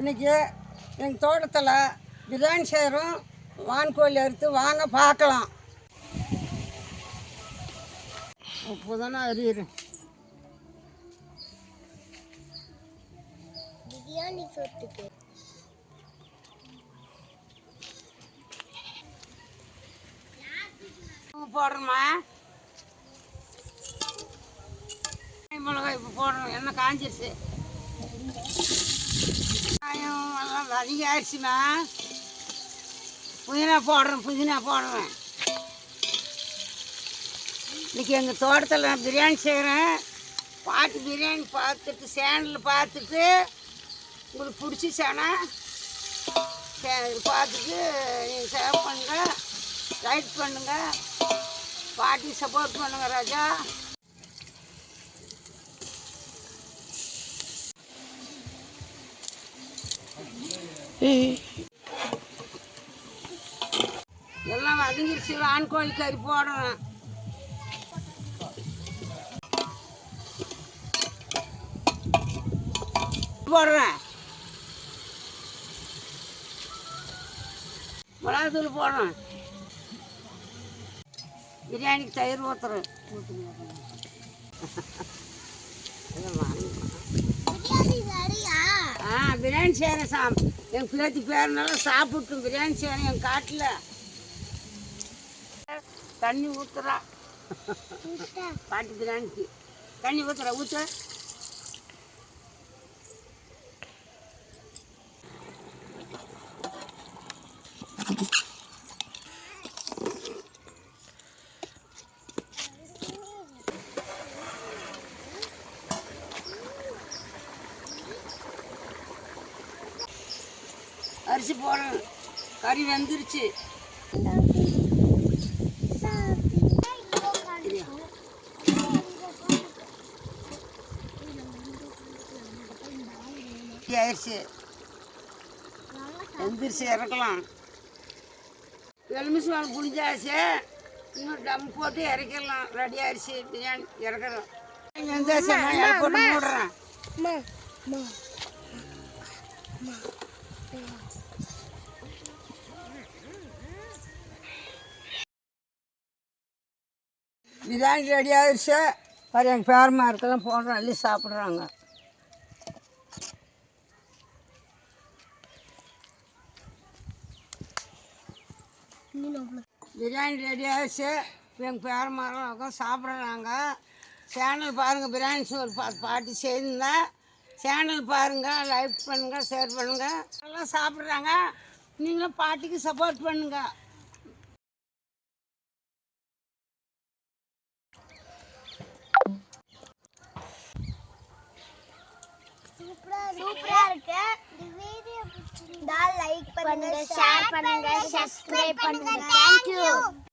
இன்னைக்கு எங்கள் தோட்டத்தில் பிரியாணி செய்கிறோம் வான்கோழி அறுத்து வாங்க பார்க்கலாம். உப்பு தானே அறியிரு பிரியாணி சொத்துக்கு. போடுறோமா மிளகாய் இப்போ போடுறோம் எண்ணெய் காஞ்சிருச்சு. வெங்காயம் அதிக ஆயிடுச்சுமா புதினா போடுறேன் புதினா போடுறேன். இன்னைக்கு எங்கள் தோட்டத்தில் நான் பிரியாணி செய்கிறேன் பாட்டு பிரியாணி பார்த்துட்டு சேனலில் பார்த்துட்டு உங்களுக்கு பிடிச்சிச்சானா பார்த்துட்டு நீங்கள் சேவ் பண்ணுங்கள் லைக் பண்ணுங்கள் பாட்டி சப்போர்ட் பண்ணுங்கள் ராஜா. எல்லாம் வதங்கிருச்சு ஆண்கோழி கறி போடணும் போடுறேன். மிளகாத்தூள் போடுறேன். பிரியாணிக்கு தயிர் ஊற்றுறேன் பிரியாணி செய்கிறேன் சாம். என் பேத்தி பேரனால சாப்பிட்டு பிரியாணி செய்கிறேன் என் காட்டில். தண்ணி ஊற்றுறா பாட்டு பிரியாணிக்கு. தண்ணி ஊற்றுறா ஊற்ற அரிசி போடணும். கறி வெந்துருச்சு. ஆயிடுச்சு. வெந்துருச்சு இறக்கலாம். எலுமிச்சம் மேலே புளிஞ்சாச்சு இன்னும் டம் போட்டு இறக்கிடலாம். ரெடி ஆயிடுச்சு. பிரியாணி இறக்குறோம் வெந்தாச்சு போட்டு மூடுறேன். அம்மா அம்மா. பிரியாணி ரெடி ஆயிடுச்சு. பாரு எங்கள் பேரமா இருக்கலாம் போடுறோம் அள்ளி சாப்பிட்றாங்க. பிரியாணி ரெடி ஆயிடுச்சு. எங்கள் பேரமாரெல்லாம் உட்காந்து சாப்பிட்றாங்க. சேனல் பாருங்கள் பிரியாணி சோறு பா பாட்டி செய்திருந்தேன் சேனல் பாருங்கள் லைக் பண்ணுங்கள் ஷேர் பண்ணுங்கள் எல்லாம் சாப்பிட்றாங்க. நீங்களும் பாட்டிக்கு சப்போர்ட் பண்ணுங்கள் சூப்பரா இருக்கு. இந்த வீடியோ பிடிச்சிருந்தா லைக் பண்ணுங்க ஷேர் பண்ணுங்க சப்ஸ்கிரைப் பண்ணுங்க. Thank you